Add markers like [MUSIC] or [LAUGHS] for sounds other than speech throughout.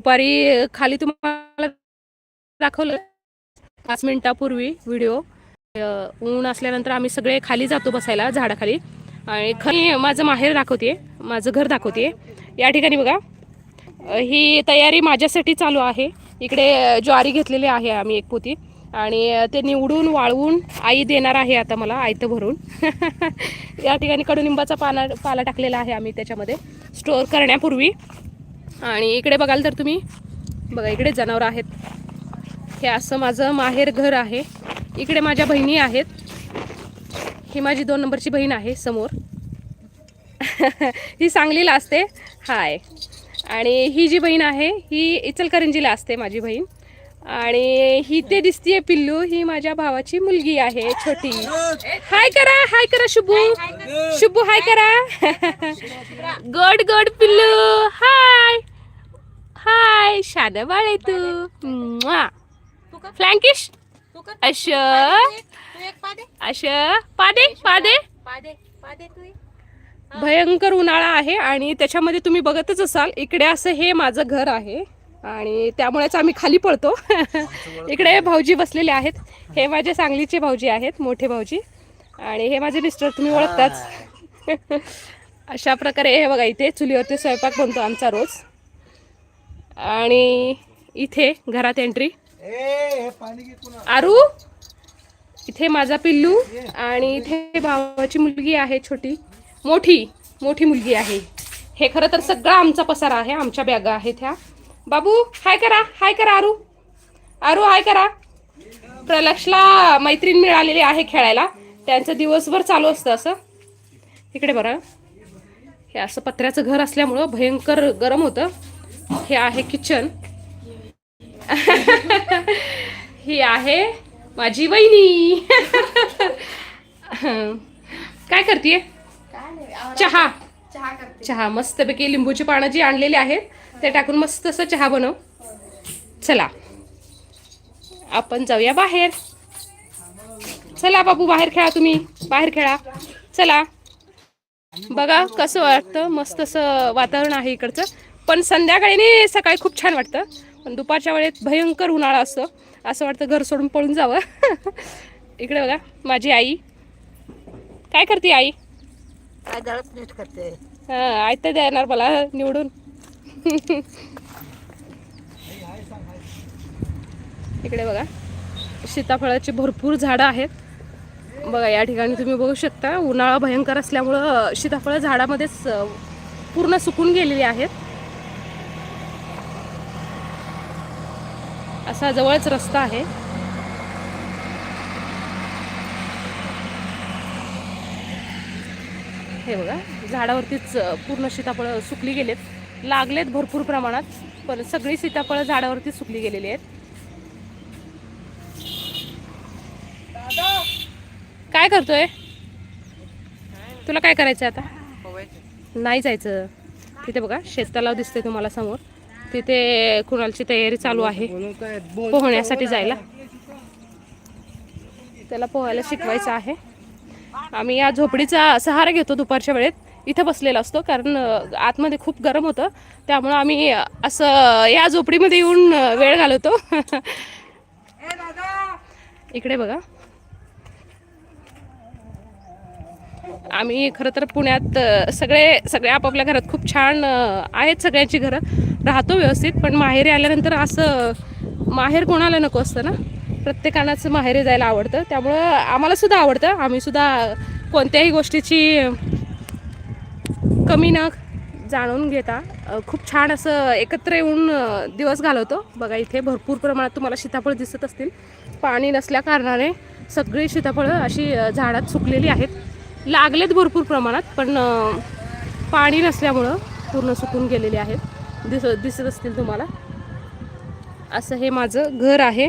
दुपारी खाली तुम्हाला दाखवलं पाच मिनिटापूर्वी व्हिडिओ. ऊन असल्यानंतर आम्ही सगळे खाली जातो बसायला झाडाखाली. आणि खाली माझं माहेर दाखवते माझं घर दाखवते या ठिकाणी बघा ही तयारी माझ्यासाठी चालू आहे. इकडे ज्वारी घेतलेली आहे आम्ही एक पोती. आणि ते निवडून वाळवून आई देणार आहे आता मला आयतं भरून. [LAUGHS] या ठिकाणी कडुनिंबाचा पाला पाला टाकलेला आहे आम्ही त्याच्यामध्ये. स्टोअर करण्यापूर्वी आणि इकडे बघाल तर तुम्ही बघा इकडे जनावरं आहेत. हे असं माझं माहेर घर आहे. इकडे माझ्या बहिणी आहेत. ही माझी दोन नंबरची बहीण आहे समोर. [LAUGHS] ही सांगलीला असते. हाय. आणि ही जी बहीण आहे ही इचलकरंजीला असते माझी बहीण. आणि ही ते दिसतीये पिल्लू. ही माझ्या भावाची मुलगी आहे छोटी. हाय करा हाय करा शुभू. शुभू हाय करा. [LAUGHS] गड गड पिल्लू. हाय. हाय शादा बाळे तू. फ्लँकिश अश अश पादे पादे भयंकर उन्हाळा आहे आणि त्याच्यामध्ये तुम्ही बघतच असाल इकडे असं हे माझं घर आहे आणि त्यामुळेच आम्ही खाली पळतो [LAUGHS] इकडे भाऊजी बसलेले आहेत. हे माझे सांगलीचे भाऊजी आहेत मोठे भाऊजी. आणि हे माझे मिस्टर तुम्ही ओळखताच. [LAUGHS] अशा प्रकारे हे बघा इथे चुलीवरती स्वयंपाक बनतो आमचा रोज. आणि इथे घरात एंट्री आरू? इथे माझा पिल्लू आणि इथे भावाची मुलगी आहे छोटी. मोठी मोठी मुलगी आहे. हे खरं तर सगळा आमचा पसारा आहे आमच्या बॅगा आहेत ह्या. बाबू हाय करा हाय करा आरू. आरू हाय करा. प्रलक्षला मैत्रीण मिळालेली आहे खेळायला. त्यांचं दिवसभर चालू असतं असं. इकडे बरं. हे असं पत्र्याचं घर असल्यामुळं भयंकर गरम होतं. हे आहे किचन. ही आहे माझी वहिनी. काय करते चहा. चहा मस्तपैकी लिंबूची पानं जी आणलेली आहेत ते टाकून मस्त असं चहा बनव. चला. आपण जाऊया बाहेर. चला बाबू बाहेर खेळा तुम्ही. बाहेर खेळा. चला. बघा कसं वाटतं मस्त असं वातावरण आहे इकडचं. पण संध्याकाळी नाही सकाळी खूप छान वाटतं. पण दुपारच्या वेळेत भयंकर उन्हाळा असतो. असं वाटतं घर सोडून पळून जावं. [LAUGHS] इकडे बघा माझी आई. काय करते आई? नीट करते. हां आई तर देणार मला निवडून. इकडे बघा सीताफळाची भरपूर झाडं आहेत. बघा या ठिकाणी तुम्ही बघू शकता उन्हाळा भयंकर असल्यामुळं सीताफळं झाडामध्येच पूर्ण सुकून गेलेली आहेत. असा जवळच रस्ता आहे. हे बघा झाडावरतीच पूर्ण सीताफळं सुकली गेलेत. लागलेत भरपूर प्रमाणात पण सगळी सीताफळं झाडावरती सुकली गेलेली आहेत. काय करतोय? तुला काय करायचं आता? नाही जायचं. तिथे बघा शेततलाव दिसते तुम्हाला समोर. तिथे कुणालची तयारी चालू आहे. पोहण्यासाठी जायला. त्याला पोहायला शिकवायचं आहे. आम्ही या झोपडीचा सहारा घेतो दुपारच्या वेळेत. इथं बसलेला असतो कारण आतमध्ये खूप गरम होतं. त्यामुळं आम्ही असं या झोपडीमध्ये येऊन वेळ घालवतो. इकडे बघा. आम्ही खरं तर पुण्यात सगळे सगळे आपापल्या घरात खूप छान आहेत सगळ्यांची घरं. राहतो व्यवस्थित पण माहेरी आल्यानंतर असं माहेर कोणाला नको असतं ना? प्रत्येकालाच माहेरी जायला आवडतं. त्यामुळं आम्हालासुद्धा आवडतं. आम्हीसुद्धा कोणत्याही गोष्टीची कमी न जाणून घेता खूप छान असं एकत्र येऊन दिवस घालवतो. बघा इथे भरपूर प्रमाणात तुम्हाला सीताफळ दिसत असतील. पाणी नसल्या कारणाने सगळी सीताफळं अशी झाडात सुकलेली आहेत. लागलेत भरपूर प्रमाणात पण पाणी नसल्यामुळं पूर्ण सुकून गेलेली आहेत. दिस दिसत असतील तुम्हाला. असं हे माझं घर आहे.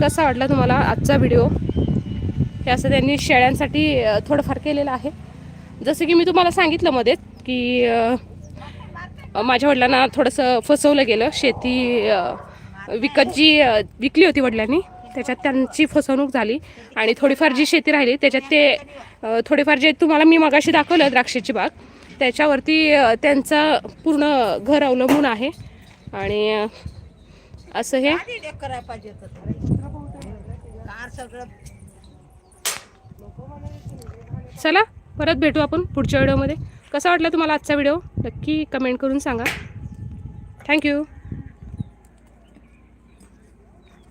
कसा वाटला तुम्हाला आजचा व्हिडिओ? हे असं त्यांनी शेळ्यांसाठी थोडंफार केलेलं आहे. जसं की मी तुम्हाला सांगितलं मध्ये की माझ्या वडिलांना थोडंसं फसवलं गेलं. शेती विकत जी विकली होती वडिलांनी त्याच्यात त्यांची फसवणूक झाली. आणि थोडीफार जी शेती राहिली त्याच्यात ते थोडीफार जे तुम्हाला मी मगाशी दाखवलं द्राक्षाची बाग त्याच्यावरती त्यांचं पूर्ण घर अवलंबून आहे. आणि असं हे. चला परत भेटू आपण पुढच्या व्हिडिओमध्ये. कसा वाटला तुम्हाला आजचा व्हिडिओ? नक्की कमेंट करून सांगा. थँक्यू